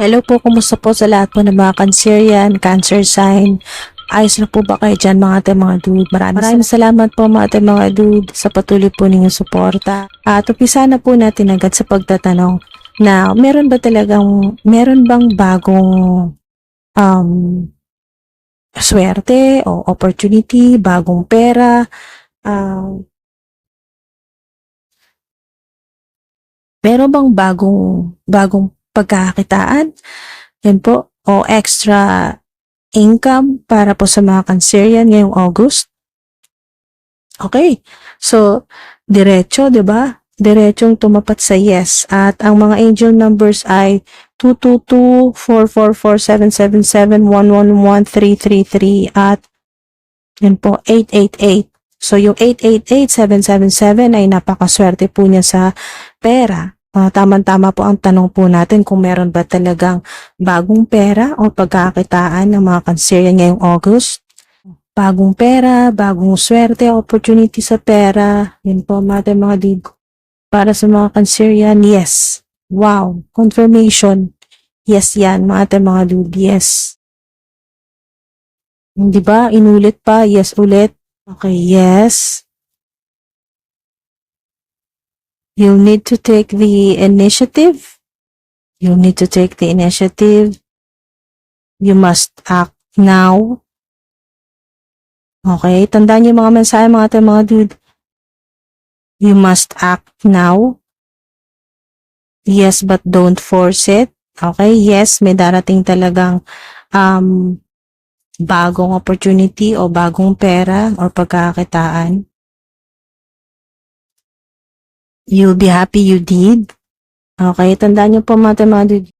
Hello po, kumusta po sa lahat po ng mga Cancerian, Cancer sign? Ayos na po ba kayo dyan mga ate mga dude? Maraming, Maraming salamat po mga ate mga dude sa patuloy po ninyong suporta. At upisa na po natin agad sa pagtatanong na meron ba talagang, meron bang bagong um, swerte o opportunity, bagong pera, um, meron bang bagong, bagong pagkakakitaan? Yan po. O extra income para po sa mga Cancerian ngayong August. Okay. So, diretso, di ba? Diretsong tumapat sa yes. At ang mga angel numbers ay 222, 444, 777, 111, 333 at yun po, 888. So, yung 888, 777 ay napakaswerte po niya sa pera. Ah, tama-tama po ang tanong po natin kung meron ba talagang bagong pera o pagkakitaan ng mga Cancerian ngayong August. Bagong pera, bagong swerte, opportunity sa pera. Yun po, mga mga dig. Para sa mga Cancerian, yes. Wow, confirmation. Yes yan, mga mga dude, yes. Hindi ba? Inulit pa, yes ulit. Okay, yes. You need to take the initiative. You need to take the initiative. You must act now. Okay, tandaan niyo mga mensahe mga ate, mga dude. You must act now. Yes, but don't force it. Okay, yes, may darating talagang um, bagong opportunity o bagong pera o pagkakakitaan. You'll be happy you did. Okay, tandaan niyo po mga dude.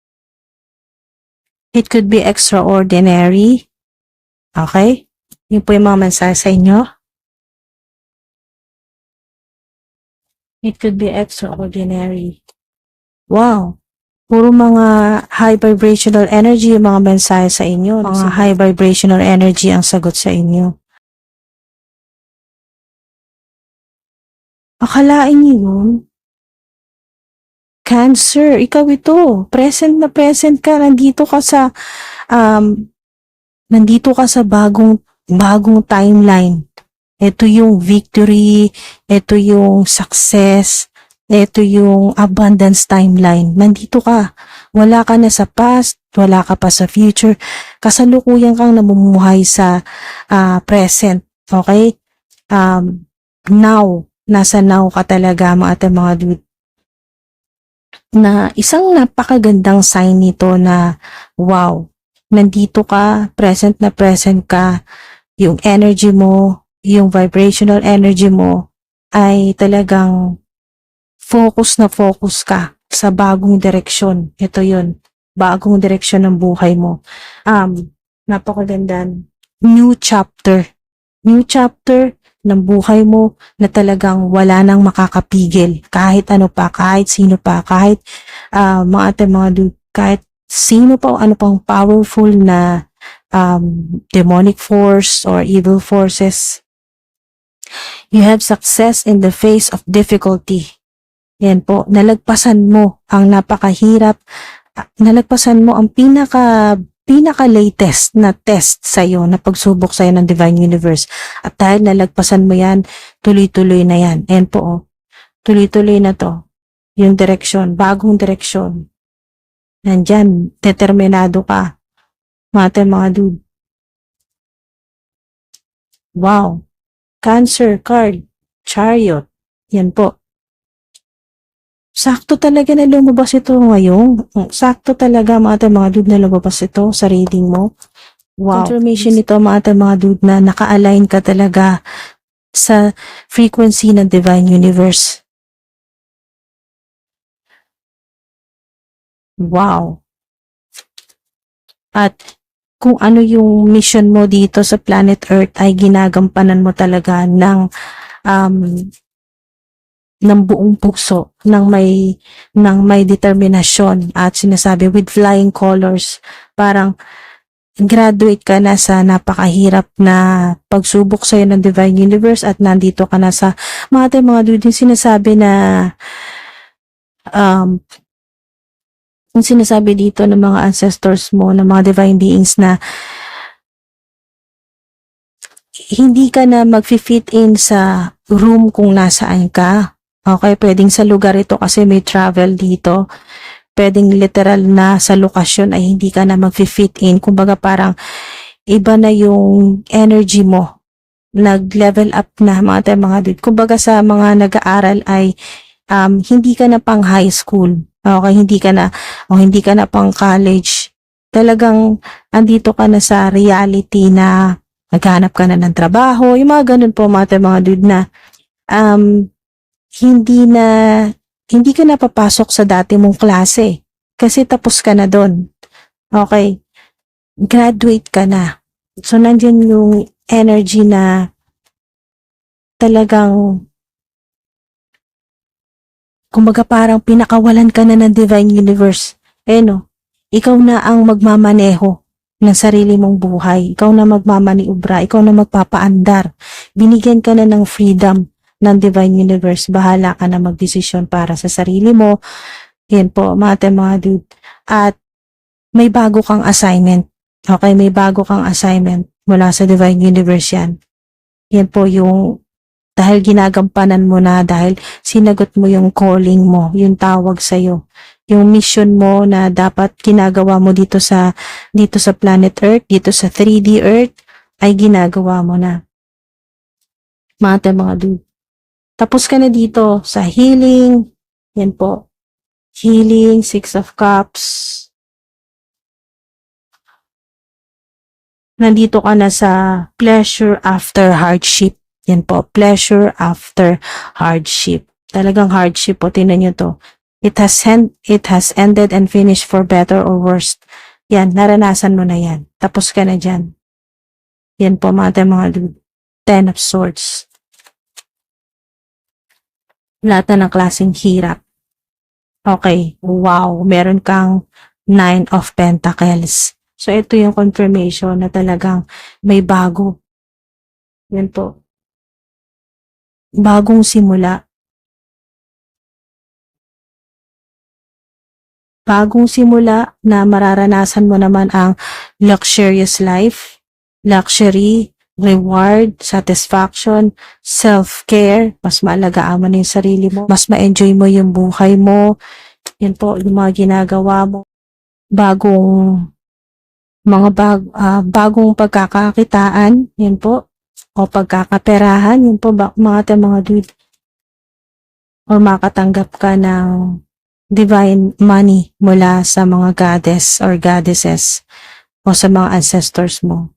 It could be extraordinary. Okay? Yun po yung mga mensahe sa inyo. It could be extraordinary. Wow. Puro mga high vibrational energy yung mga mensahe sa inyo. Mga high vibrational energy ang sagot sa inyo. Akalain niyo yun? Cancer, ikaw ito. Present na present ka. Nandito ka sa, um, nandito ka sa bagong, bagong timeline. Ito yung victory, ito yung success, ito yung abundance timeline. Nandito ka. Wala ka na sa past, wala ka pa sa future. Kasalukuyan kang namumuhay sa ah, present. Okay? Um, now, nasa now ka talaga mga ate mga dude na isang napakagandang sign nito na wow, nandito ka, present na present ka, yung energy mo, yung vibrational energy mo ay talagang focus na focus ka sa bagong direksyon. Ito yun, bagong direksyon ng buhay mo. Um, napakaganda. New chapter. New chapter ng buhay mo na talagang wala nang makakapigil. Kahit ano pa, kahit sino pa, kahit ah, mga ate, mga dude, kahit sino pa o ano pang powerful na um, demonic force or evil forces. You have success in the face of difficulty. Yan po, nalagpasan mo ang napakahirap, ah, nalagpasan mo ang pinaka pinaka-latest na test sa iyo na pagsubok sa ng Divine Universe. At dahil nalagpasan mo yan, tuloy-tuloy na yan. Ayan po, oh. tuloy-tuloy na to. Yung direksyon, bagong direksyon. Nandyan, determinado ka. Mate mga dude. Wow. Cancer card. Chariot. Yan po. Sakto talaga na lumabas ito ngayon. Mm, Sakto talaga mga mga dude na lumabas ito sa reading mo. Wow. Confirmation nito mga mga dude na naka-align ka talaga sa frequency ng Divine Universe. Wow. At kung ano yung mission mo dito sa planet Earth ay ginagampanan mo talaga ng um, ng buong puso, ng may ng may determinasyon at sinasabi with flying colors. Parang graduate ka na sa napakahirap na pagsubok sa'yo ng Divine Universe at nandito ka na sa mga ate, mga dude yung sinasabi na um, yung sinasabi dito ng mga ancestors mo, ng mga divine beings na hindi ka na mag-fit in sa room kung nasaan ka. Okay, pwedeng sa lugar ito kasi may travel dito. Pwedeng literal na sa lokasyon ay hindi ka na mag-fit in. Kumbaga parang iba na yung energy mo. Nag-level up na mga tayo mga dude. Kumbaga sa mga nag-aaral ay um, hindi ka na pang high school. Okay, hindi ka na o hindi ka na pang college. Talagang andito ka na sa reality na naghanap ka na ng trabaho, yung mga ganun po mga tayo mga dude na um, hindi na hindi ka na papasok sa dati mong klase kasi tapos ka na doon. Okay. Graduate ka na. So, nandiyan yung energy na talagang kumbaga parang pinakawalan ka na ng divine universe. Eh no, ikaw na ang magmamaneho ng sarili mong buhay. Ikaw na magmamaniubra. Ikaw na magpapaandar. Binigyan ka na ng freedom ng divine universe. Bahala ka na magdesisyon para sa sarili mo. Yan po, mga te, mga dude. At may bago kang assignment. Okay, may bago kang assignment mula sa divine universe yan. Yan po yung dahil ginagampanan mo na, dahil sinagot mo yung calling mo, yung tawag sa'yo, yung mission mo na dapat ginagawa mo dito sa dito sa planet Earth, dito sa 3D Earth, ay ginagawa mo na. Mga te, mga dude. Tapos ka na dito sa healing. Yan po. Healing, Six of Cups. Nandito ka na sa pleasure after hardship. Yan po, pleasure after hardship. Talagang hardship po, tinan nyo to. It has, end, it has ended and finished for better or worse. Yan, naranasan mo na yan. Tapos ka na dyan. Yan po, mga tayo, mga. Ten of Swords lahat na ng klaseng hirap. Okay, wow, meron kang Nine of Pentacles. So, ito yung confirmation na talagang may bago. Yan po. Bagong simula. Bagong simula na mararanasan mo naman ang luxurious life, luxury, reward, satisfaction, self-care, mas maalagaan mo na yung sarili mo, mas ma-enjoy mo yung buhay mo, yun po, yung mga ginagawa mo, bagong, mga bag, ah, bagong pagkakakitaan, yun po, o pagkakaperahan, yun po, mga te, mga dude, or makatanggap ka ng divine money mula sa mga goddess or goddesses o sa mga ancestors mo.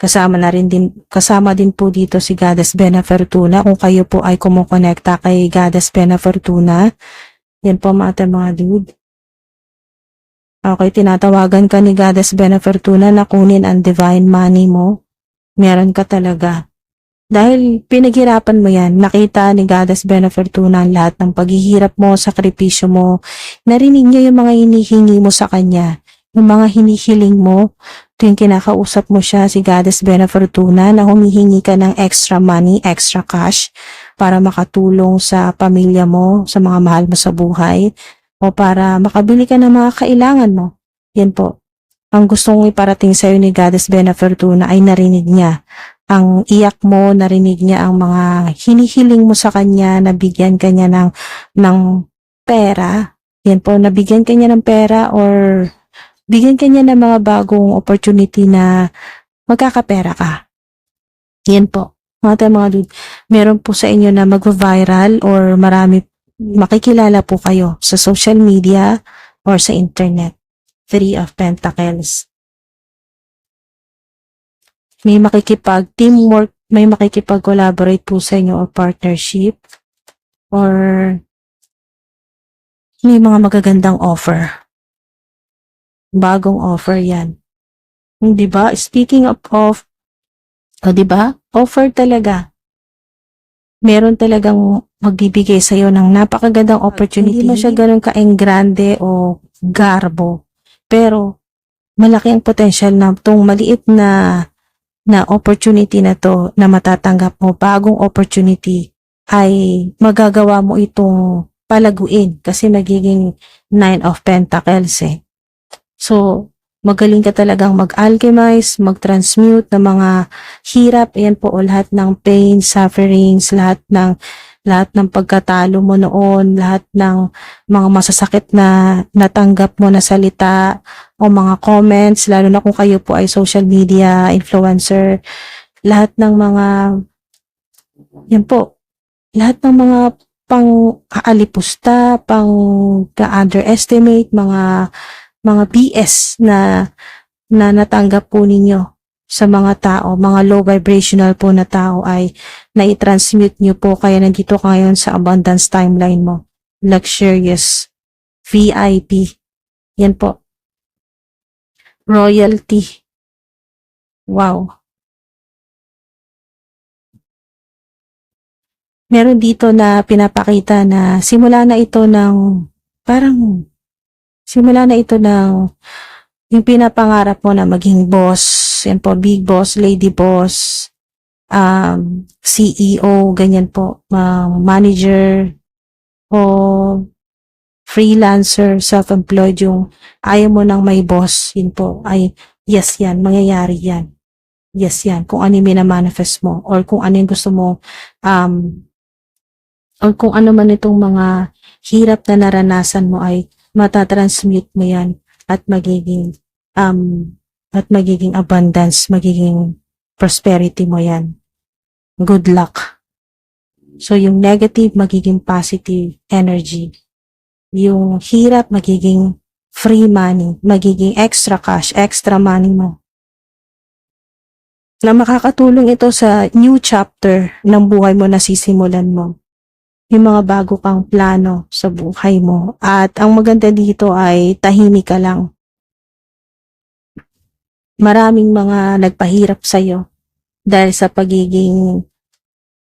Kasama na rin din, kasama din po dito si Goddess Bena Fortuna. Kung kayo po ay kumukonekta kay Goddess Bena Fortuna, yan po mga mga dude. Okay, tinatawagan ka ni Goddess Bena Fortuna na kunin ang divine money mo. Meron ka talaga. Dahil pinaghirapan mo yan, nakita ni Goddess Bena Fortuna ang lahat ng paghihirap mo, sakripisyo mo. Narinig niya yung mga hinihingi mo sa kanya yung mga hinihiling mo, tuwing kinakausap mo siya, si Goddess Bena Fortuna, na humihingi ka ng extra money, extra cash, para makatulong sa pamilya mo, sa mga mahal mo sa buhay, o para makabili ka ng mga kailangan mo. Yan po. Ang gustong iparating sa'yo ni Goddess Bena Fortuna ay narinig niya. Ang iyak mo, narinig niya ang mga hinihiling mo sa kanya, nabigyan ka niya ng, ng pera. Yan po, nabigyan ka niya ng pera or bigyan ka niya ng mga bagong opportunity na magkakapera ka. Yan po. Mga tayo mga dude, meron po sa inyo na mag-viral or marami makikilala po kayo sa social media or sa internet. Three of Pentacles. May makikipag teamwork, may makikipag-collaborate po sa inyo or partnership or may mga magagandang offer bagong offer yan. Di ba? Speaking of off, o di ba? Offer talaga. Meron talagang magbibigay sa iyo ng napakagandang opportunity. Hindi mo siya ganun ka-engrande o garbo. Pero malaki ang potential na tong maliit na na opportunity na to na matatanggap mo, bagong opportunity, ay magagawa mo itong palaguin kasi magiging nine of pentacles eh. So, magaling ka talagang mag-alchemize, mag-transmute ng mga hirap. Ayan po, o lahat ng pain, sufferings, lahat ng lahat ng pagkatalo mo noon, lahat ng mga masasakit na natanggap mo na salita o mga comments, lalo na kung kayo po ay social media influencer, lahat ng mga, yan po, lahat ng mga pang aalipusta, pang ka-underestimate, mga mga BS na na natanggap po ninyo sa mga tao, mga low vibrational po na tao ay na-transmute nyo po kaya nandito ka ngayon sa abundance timeline mo. Luxurious. VIP. Yan po. Royalty. Wow. Meron dito na pinapakita na simula na ito ng parang simula na ito ng yung pinapangarap mo na maging boss, yan po, big boss, lady boss, um, CEO, ganyan po, um, manager, o freelancer, self-employed, yung ayaw mo nang may boss, yun po, ay yes yan, mangyayari yan. Yes yan, kung ano yung minamanifest mo, or kung ano yung gusto mo, um, or kung ano man itong mga hirap na naranasan mo ay matatransmute mo yan at magiging um at magiging abundance, magiging prosperity mo yan. Good luck. So yung negative magiging positive energy. Yung hirap magiging free money, magiging extra cash, extra money mo. Na makakatulong ito sa new chapter ng buhay mo na sisimulan mo yung mga bago kang plano sa buhay mo. At ang maganda dito ay tahimik ka lang. Maraming mga nagpahirap sa'yo dahil sa pagiging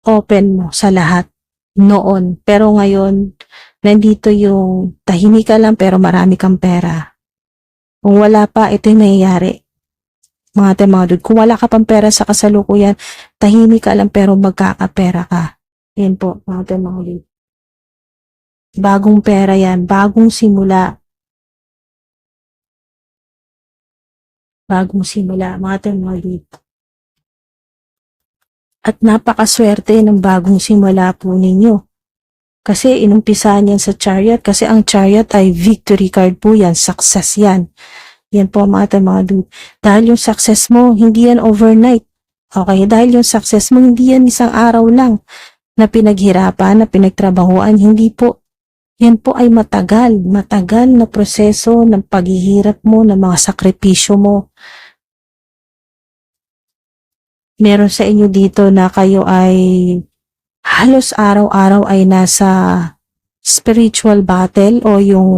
open mo sa lahat noon. Pero ngayon, nandito yung tahimik ka lang pero marami kang pera. Kung wala pa, ito yung nangyayari. Mga te mga dude, kung wala ka pang pera sa kasalukuyan, tahimik ka lang pero magkakapera ka. Yan po, mga dude. Bagong pera yan, bagong simula. Bagong simula, mga dude. At napakaswerte ng bagong simula po ninyo. Kasi inumpisahan yan sa chariot kasi ang chariot ay victory card po yan, success yan. Yan po mga tayo mga dude. Dahil yung success mo, hindi yan overnight. Okay, dahil yung success mo, hindi yan isang araw lang na pinaghirapan, na pinagtrabahuan, hindi po. Yan po ay matagal, matagal na proseso ng paghihirap mo, ng mga sakripisyo mo. Meron sa inyo dito na kayo ay halos araw-araw ay nasa spiritual battle o yung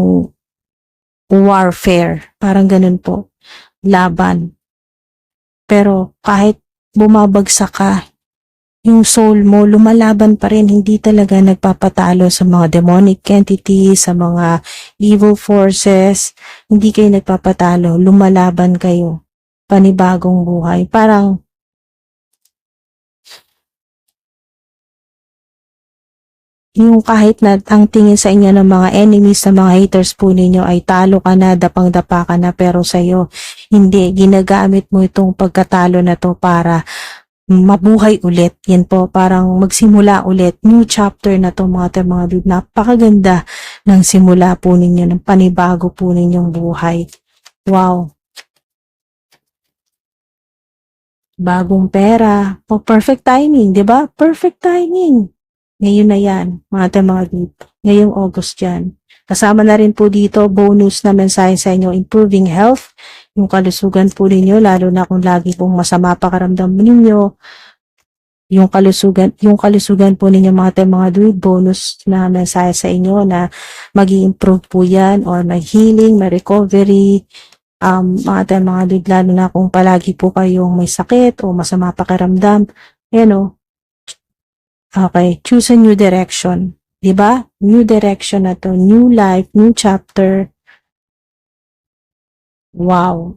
warfare. Parang ganun po. Laban. Pero kahit bumabagsak ka, yung soul mo, lumalaban pa rin. Hindi talaga nagpapatalo sa mga demonic entities, sa mga evil forces. Hindi kayo nagpapatalo. Lumalaban kayo. Panibagong buhay. Parang yung kahit na ang tingin sa inyo ng mga enemies, sa mga haters po ninyo ay talo ka na, dapang-dapa ka na, pero sa'yo, hindi, ginagamit mo itong pagkatalo na to para mabuhay ulit. Yan po, parang magsimula ulit. New chapter na to mga te, mga dude. Napakaganda ng simula po ninyo, ng panibago po ninyong buhay. Wow. Bagong pera. Oh, perfect timing, di ba? Perfect timing. Ngayon na yan, mga te, mga dude. Ngayong August yan. Kasama na rin po dito, bonus na mensahe sa inyo, improving health, yung kalusugan po ninyo, lalo na kung lagi pong masama pakaramdam ninyo, yung kalusugan, yung kalusugan po ninyo mga te, mga dude, bonus na mensahe sa inyo na mag improve po yan or may healing, may recovery, um, mga te, mga dude, lalo na kung palagi po kayong may sakit o masama pakiramdam, yan o, Okay, choose a new direction. 'Di ba? New direction na to, new life, new chapter. Wow.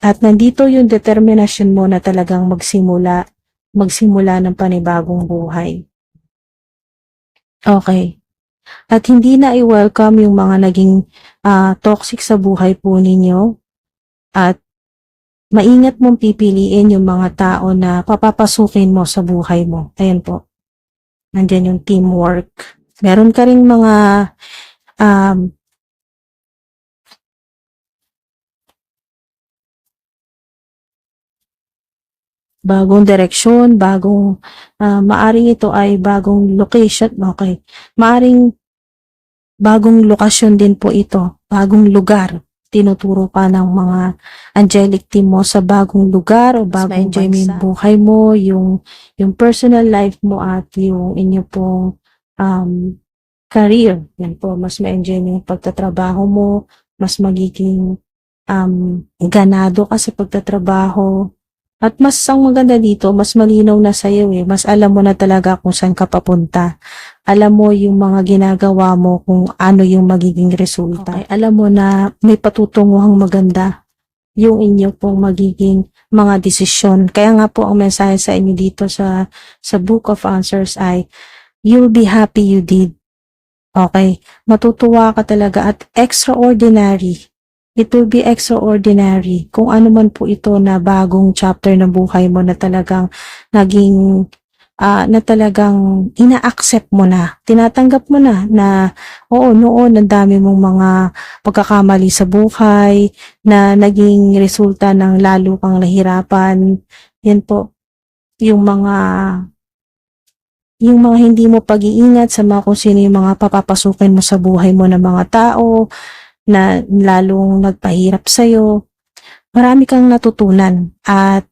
At nandito yung determination mo na talagang magsimula, magsimula ng panibagong buhay. Okay. At hindi na i-welcome yung mga naging ah, toxic sa buhay po ninyo. At maingat mong pipiliin yung mga tao na papapasukin mo sa buhay mo. Ayan po. Nandyan yung teamwork. Meron ka ring mga um, bagong direksyon, bagong ah, maaring ito ay bagong location, okay. Maaring bagong lokasyon din po ito, bagong lugar. Tinuturo ka ng mga angelic team mo sa bagong lugar o bagong enjoy mo buhay mo, yung, yung personal life mo at yung inyo pong um, career. Yan po, mas ma-enjoy mo yung pagtatrabaho mo, mas magiging um, ganado ka sa pagtatrabaho, at mas ang maganda dito, mas malinaw na sa'yo eh. Mas alam mo na talaga kung saan ka papunta. Alam mo yung mga ginagawa mo kung ano yung magiging resulta. Alam mo na may patutunguhang maganda yung inyo pong magiging mga desisyon. Kaya nga po ang mensahe sa inyo dito sa sa Book of Answers ay you'll be happy you did. Okay? Matutuwa ka talaga at extraordinary it will be extraordinary kung ano man po ito na bagong chapter ng buhay mo na talagang naging ah, na talagang ina-accept mo na, tinatanggap mo na na oo noon ang dami mong mga pagkakamali sa buhay na naging resulta ng lalo kang nahirapan. Yan po yung mga yung mga hindi mo pag-iingat sa mga kung sino yung mga papapasukin mo sa buhay mo ng mga tao, na lalong nagpahirap sa'yo. Marami kang natutunan at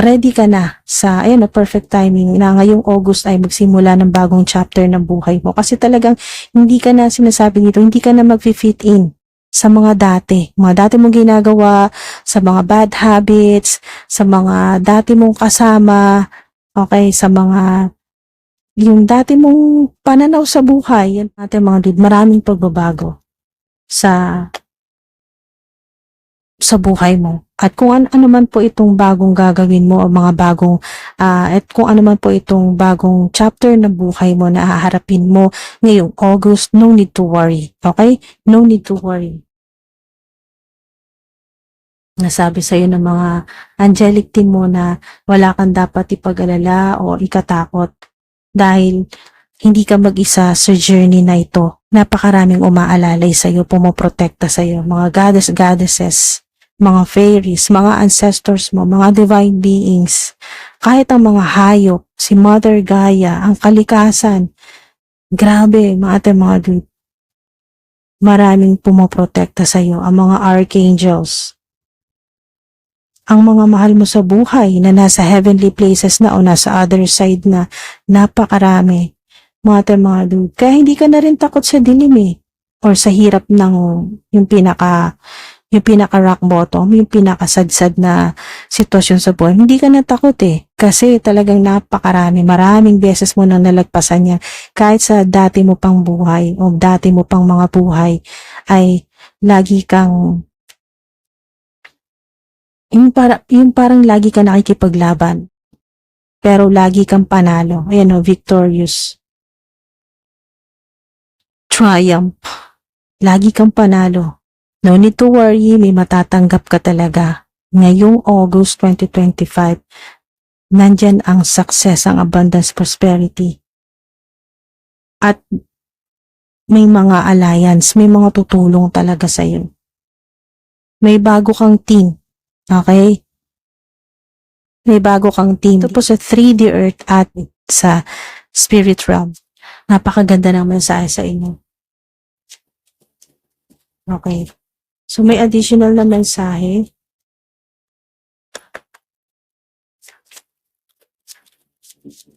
ready ka na sa, ayun, na perfect timing na ngayong August ay magsimula ng bagong chapter ng buhay mo. Kasi talagang hindi ka na sinasabi nito, hindi ka na mag-fit in sa mga dati. Mga dati mong ginagawa, sa mga bad habits, sa mga dati mong kasama, okay, sa mga yung dati mong pananaw sa buhay, yan natin mga dude, maraming pagbabago sa sa buhay mo. At kung an- ano man po itong bagong gagawin mo o mga bagong ah, at kung ano man po itong bagong chapter ng buhay mo na haharapin mo ngayong August, no need to worry. Okay? No need to worry. Nasabi sa'yo ng mga angelic team mo na wala kang dapat ipag-alala o ikatakot dahil hindi ka mag-isa sa journey na ito. Napakaraming umaalalay sa iyo, pumoprotekta sa iyo, mga goddess, goddesses, mga fairies, mga ancestors mo, mga divine beings, kahit ang mga hayop, si Mother Gaia, ang kalikasan. Grabe, mga ate, mga dude. Maraming pumoprotekta sa iyo, ang mga archangels, ang mga mahal mo sa buhay na nasa heavenly places na o nasa other side na napakarami mga dude. Kaya hindi ka na rin takot sa dilim eh. Or sa hirap ng yung pinaka yung pinaka rock bottom, yung pinaka sadsad na sitwasyon sa buhay. Hindi ka na takot eh. Kasi talagang napakarami, maraming beses mo nang nalagpasan yan. Kahit sa dati mo pang buhay o dati mo pang mga buhay ay lagi kang yung, para, yung parang lagi ka nakikipaglaban. Pero lagi kang panalo. Ayan o, victorious triumph. Lagi kang panalo. No need to worry, may matatanggap ka talaga. Ngayong August 2025, nandyan ang success, ang abundance, prosperity. At may mga alliance, may mga tutulong talaga sa iyo. May bago kang team. Okay? May bago kang team. Ito po sa 3D Earth at sa Spirit Realm. Napakaganda ng mensahe sa inyo. Okay. So, may additional na mensahe.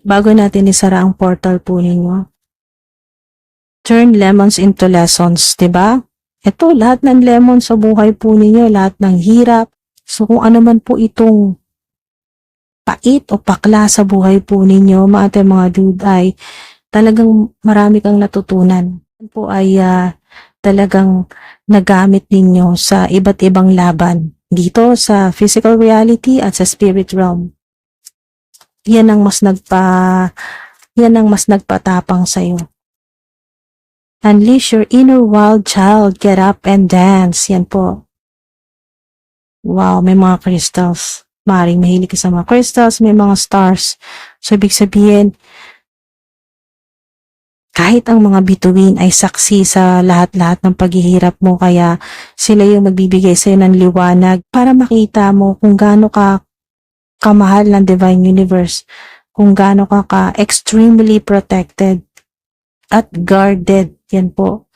Bago natin isara ang portal po ninyo. Turn lemons into lessons, ba? Ito, lahat ng lemon sa buhay po ninyo, lahat ng hirap. So, kung ano man po itong pait o pakla sa buhay po ninyo, mga mga dude, ay talagang marami kang natutunan. Yan po ay ah, talagang nagamit ninyo sa iba't ibang laban dito sa physical reality at sa spirit realm. Yan ang mas nagpa yan ang mas nagpatapang sa iyo. Unleash your inner wild child. Get up and dance. Yan po. Wow, may mga crystals. Maring mahilig ka sa mga crystals, may mga stars. So, ibig sabihin, kahit ang mga bituin ay saksi sa lahat-lahat ng paghihirap mo, kaya sila yung magbibigay sa'yo ng liwanag para makita mo kung gaano ka kamahal ng Divine Universe, kung gaano ka ka extremely protected at guarded. Yan po.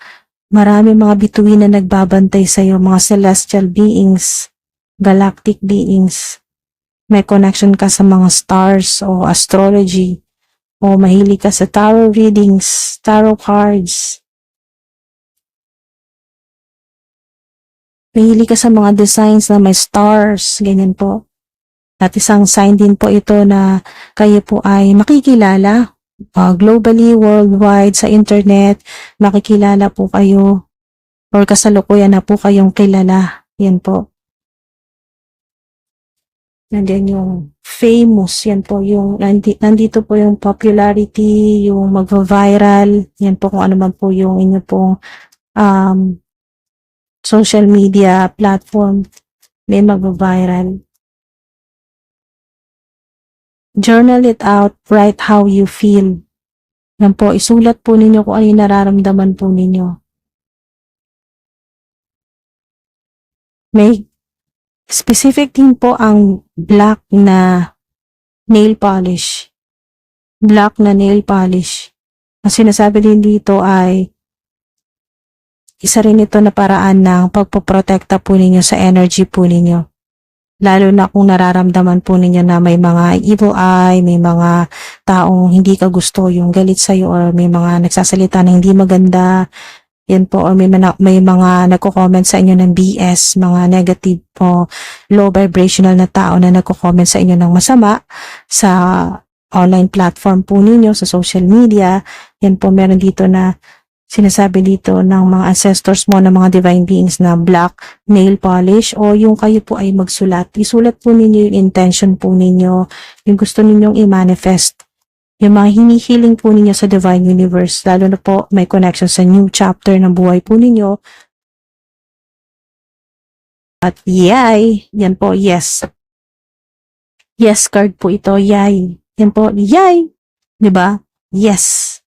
Marami mga bituin na nagbabantay sa'yo, mga celestial beings, galactic beings. May connection ka sa mga stars o astrology o mahilig ka sa tarot readings, tarot cards. Mahilig ka sa mga designs na may stars, ganyan po. At isang sign din po ito na kayo po ay makikilala uh, globally, worldwide, sa internet, makikilala po kayo or kasalukuyan na po kayong kilala. Yan po. Nandiyan yung famous, yan po, yung nandi, nandito po yung popularity, yung magva-viral, yan po kung ano man po yung inyo pong um, social media platform, may magva-viral. Journal it out, write how you feel. Yan po, isulat po ninyo kung ano yung nararamdaman po ninyo. May specific din po ang black na nail polish. Black na nail polish. Ang sinasabi din dito ay isa rin ito na paraan ng pagpoprotekta po ninyo sa energy po ninyo. Lalo na kung nararamdaman po ninyo na may mga evil eye, may mga taong hindi ka gusto yung galit sa'yo or may mga nagsasalita na hindi maganda, yan po, or may, may mga nagko-comment sa inyo ng BS, mga negative po, low vibrational na tao na nagko-comment sa inyo ng masama sa online platform po ninyo, sa social media. Yan po, meron dito na sinasabi dito ng mga ancestors mo, ng mga divine beings na black nail polish o yung kayo po ay magsulat. Isulat po ninyo yung intention po ninyo, yung gusto ninyong i-manifest yung mga hinihiling po ninyo sa Divine Universe, lalo na po may connection sa new chapter ng buhay po ninyo. At yay! Yan po, yes. Yes card po ito, yay. Yan po, yay! ba? Yes.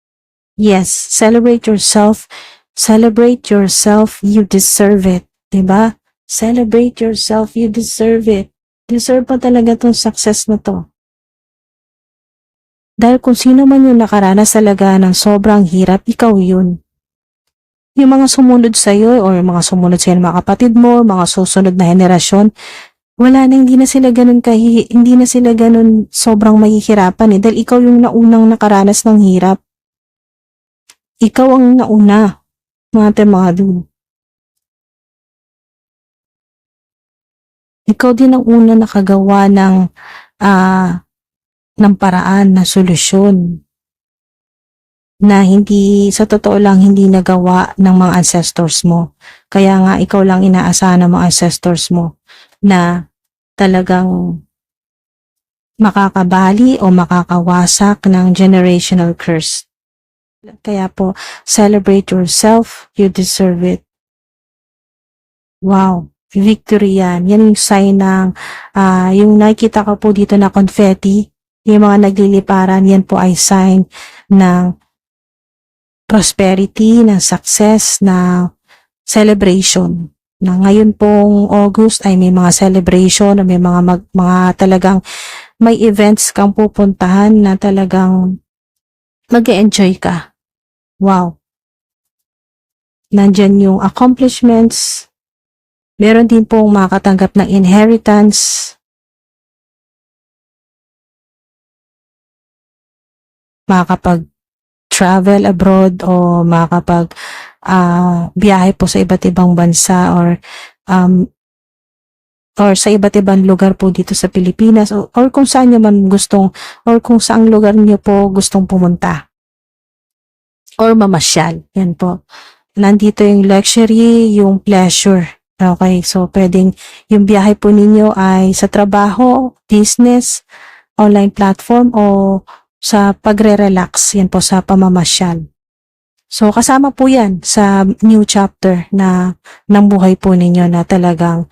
Yes. Celebrate yourself. Celebrate yourself. You deserve it. ba? Celebrate yourself. You deserve it. Deserve mo talaga tong success na to. Dahil kung sino man yung nakaranas talaga ng sobrang hirap, ikaw yun. Yung mga sumunod sa'yo or mga sumunod sa'yo ng mga kapatid mo, mga susunod na henerasyon, wala na, hindi na sila ganun kahi, hindi na sila ganun sobrang mahihirapan eh. Dahil ikaw yung naunang nakaranas ng hirap. Ikaw ang nauna, mga dude. Ikaw din ang una nakagawa ng ah ng paraan na solusyon na hindi, sa totoo lang, hindi nagawa ng mga ancestors mo. Kaya nga, ikaw lang inaasahan ng mga ancestors mo na talagang makakabali o makakawasak ng generational curse. Kaya po, celebrate yourself. You deserve it. Wow. Victory yan. Yan yung sign ng, ah, yung nakikita ko po dito na confetti, yung mga nagliliparan, yan po ay sign ng prosperity, ng success, na celebration. Na ngayon pong August ay may mga celebration, may mga mag, mga talagang may events kang pupuntahan na talagang mag enjoy ka. Wow. Nandyan yung accomplishments. Meron din pong makatanggap ng inheritance. Makakapag travel abroad o makakapag ah, biyahe po sa iba't ibang bansa or um, or sa iba't ibang lugar po dito sa Pilipinas or, or kung saan nyo man gustong or kung saang lugar nyo po gustong pumunta or mamasyal. Yan po. Nandito yung luxury, yung pleasure. Okay, so pwedeng yung biyahe po ninyo ay sa trabaho, business, online platform o sa pagre-relax, yan po sa pamamasyal. So, kasama po yan sa new chapter na ng buhay po ninyo na talagang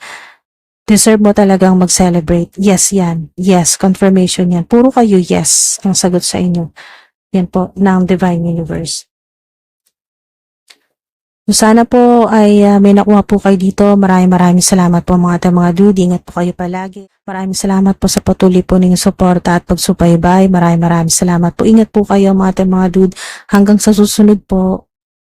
deserve mo talagang mag-celebrate. Yes, yan. Yes, confirmation yan. Puro kayo yes ang sagot sa inyo. Yan po, ng Divine Universe. Sana po ay ah, may nakuha po kayo dito. Maraming maraming salamat po mga ating mga dude. Ingat po kayo palagi. Maraming salamat po sa patuloy po ninyong suporta at pagsubaybay. Maraming maraming salamat po. Ingat po kayo mga ating mga dude. Hanggang sa susunod po.